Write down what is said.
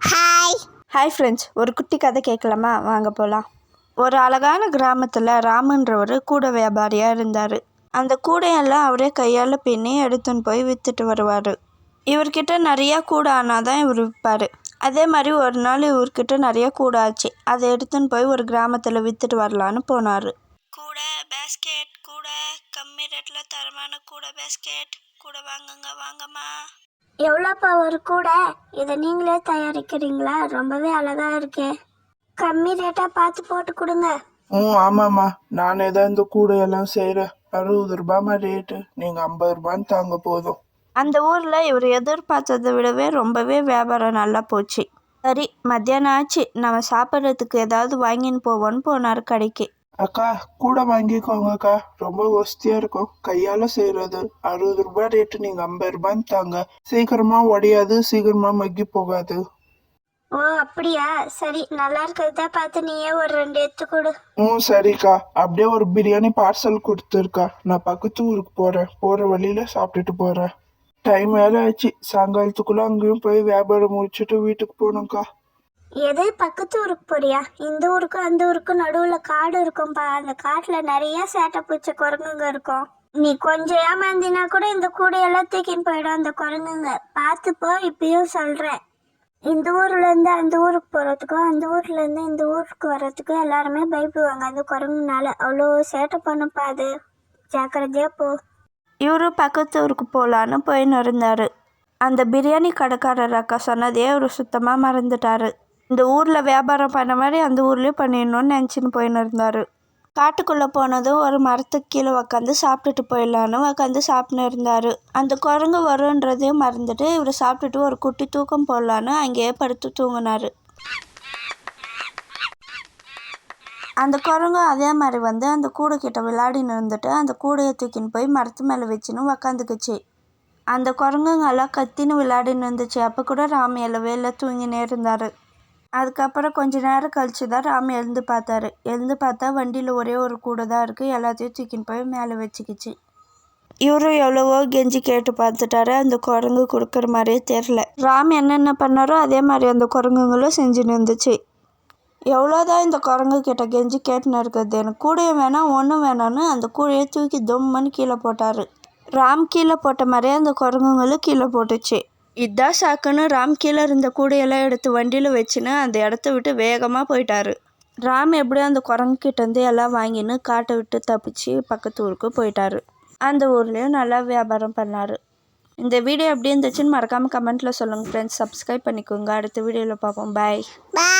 Hi hi friends ஒரு குட்டி கதை கேட்கலாமா? வாங்க போகலாம் ஒரு அழகான கிராமத்தில் ராமன்றவர் கூடை வியாபாரியாக இருந்தார். அந்த கூடையெல்லாம் அவரே கையால் பின்னி எடுத்துன்னு போய் விற்றுட்டு வருவார். இவர்கிட்ட நிறையா கூடை ஆனால் தான் இவர் விற்பார் அதே மாதிரி ஒரு நாள் இவர்கிட்ட நிறைய கூடை ஆச்சு. அதை எடுத்துன்னு போய் ஒரு கிராமத்தில் விற்றுட்டு வரலான்னு போனார். கூடை பேஸ்கெட் கூடை கம்மி ரேட்டில் தரமான கூடை பேஸ்கெட் கூடை வாங்குங்க வாங்கம்மா. எவ்வளோப்பா ஒரு கூடை இதை நீங்களே தயாரிக்கிறீங்களா? ரொம்பவே அழகா இருக்கே. கம்மி ரேட்டாக பார்த்து போட்டு கொடுங்க. ம் ஆமாம்மா. நானே தான் இந்த கூடையெல்லாம் செய்கிறேன் அறுபது ரூபாய்மா ரேட்டு நீங்கள் ஐம்பது ரூபான்னு தாங்க போதும். அந்த ஊரில் இவர் எதிர்பார்த்ததை விடவே ரொம்பவே வியாபாரம் நல்லா போச்சு. சரி மத்தியானம் ஆச்சு. நம்ம சாப்பிட்றதுக்கு ஏதாவது வாங்கின்னு போவோன்னு போனார் கடைக்கு. அக்கா கூடை வாங்கிக்கோங்கக்கா ரொம்ப ஒஸ்தியாக இருக்கும். கையால் செய்கிறது அறுபது ரூபாய் ரேட்டு நீங்கள் ஐம்பது ரூபான்னு தாங்க. சீக்கிரமாக உடையாது சீக்கிரமாக மக்கி போகாது. ஓ அப்படியா? சரி நல்லா இருக்கிறதா பார்த்து நீயே ஒரு ரெண்டு எடுத்து கொடு. ம் சரிக்கா. அப்படியே ஒரு பிரியாணி பார்சல் கொடுத்துருக்கா நான் பக்கத்து ஊருக்கு போகிறேன் போகிற வழியில் சாப்பிட்டுட்டு போகிறேன் டைம் வேலை ஆச்சு. சாயங்காலத்துக்குள்ளே அங்கேயும் போய் வியாபாரம் முடிச்சுட்டு வீட்டுக்கு போகணும்க்கா. எதே பக்கத்து ஊருக்கு போறியா? இந்த ஊருக்கும் அந்த ஊருக்கும் நடுவில் காடு இருக்கும்பா. அந்த காட்டில் நிறைய சேட்டை பூச்ச குரங்குங்க இருக்கும். நீ கொஞ்சம் ஏமாந்தினா கூட இந்த கூடையெல்லாம் தூக்கின்னு போயிடும் அந்த குரங்குங்க. பார்த்துப்போ இப்பயும் சொல்கிறேன் இந்த ஊர்ல இருந்து அந்த ஊருக்கு போகிறதுக்கும் அந்த ஊர்ல இருந்து இந்த ஊருக்கு வர்றதுக்கும் எல்லாருமே பயப்படுவாங்க. அந்த குரங்குனால அவ்வளோ சேட்டை பண்ணுப்பா அது. ஜாக்கிரதையாக போ. இவரும் பக்கத்து ஊருக்கு போகலான்னு போயின்னு இருந்தார் அந்த பிரியாணி கடைக்காரர் அக்கா சொன்னதே அவர் சுத்தமாக மறந்துட்டார். இந்த ஊரில் வியாபாரம் பண்ண மாதிரி அந்த ஊர்லேயும் பண்ணிடணும்னு நினச்சின்னு போயின்னு இருந்தார். காட்டுக்குள்ளே போனதும் ஒரு மரத்துக்கு கீழே உக்காந்து சாப்பிட்டுட்டு போயிடலான்னு உக்காந்து சாப்பிட்னு இருந்தார். அந்த குரங்கு வரும்ன்றதையும் மறந்துட்டு இவர் சாப்பிட்டுட்டு ஒரு குட்டி தூக்கம் போடலான்னு அங்கேயே படுத்து தூங்கினார். அந்த குரங்கும் அதே மாதிரி வந்து அந்த கூடை கிட்ட விளையாடின்னு இருந்துட்டு அந்த கூடையை தூக்கின்னு போய் மரத்து மேலே வச்சுன்னு உக்காந்துக்குச்சு. அந்த குரங்குங்கெல்லாம் கத்தின்னு விளையாடின்னு இருந்துச்சு. அப்போ கூட ராம் எழவே தூங்கினே இருந்தார். அதுக்கப்புறம் கொஞ்ச நேரம் கழிச்சு தான் ராம் எழுந்து பார்த்தாரு. எழுந்து பார்த்தா வண்டியில் ஒரே ஒரு கூடை தான் இருக்குது எல்லாத்தையும் தூக்கின்னு போய் மேலே வச்சுக்கிச்சு. இவரும் எவ்வளவோ கெஞ்சி கேட்டு பார்த்துட்டாரு. அந்த குரங்கு கொடுக்குற மாதிரியே தெரில ராம் என்னென்ன பண்ணாரோ அதே மாதிரி அந்த குரங்குங்களும் செஞ்சுன்னு இருந்துச்சு. எவ்வளோதான் இந்த குரங்கு கிட்ட கெஞ்சி கேட்டுன்னு இருக்கிறது? எனக்கு கூடையும் வேணாம் ஒன்றும் வேணான்னு அந்த கூடையை தூக்கி தொம்மன்னு கீழே போட்டார். ராம் கீழே போட்ட மாதிரியே அந்த குரங்குங்களும் கீழே போட்டுச்சு. இதான் சாக்குன்னு ராம் கீழே இருந்த கூடையெல்லாம் எடுத்து வண்டியில் வச்சுன்னு அந்த இடத்த விட்டு வேகமாக போயிட்டாரு. ராம் எப்படியோ அந்த குரங்குகிட்டேருந்து எல்லாம் வாங்கின்னு காட்டை விட்டு தப்பிச்சு பக்கத்து ஊருக்கு போயிட்டாரு. அந்த ஊர்லேயும் நல்லா வியாபாரம் பண்ணார். இந்த வீடியோ எப்படி இருந்துச்சுன்னு மறக்காமல் கமெண்ட்டில் சொல்லுங்கள் ஃப்ரெண்ட்ஸ் சப்ஸ்கிரைப் பண்ணிக்கோங்க. அடுத்த வீடியோவில் பார்ப்போம். பாய் பாய்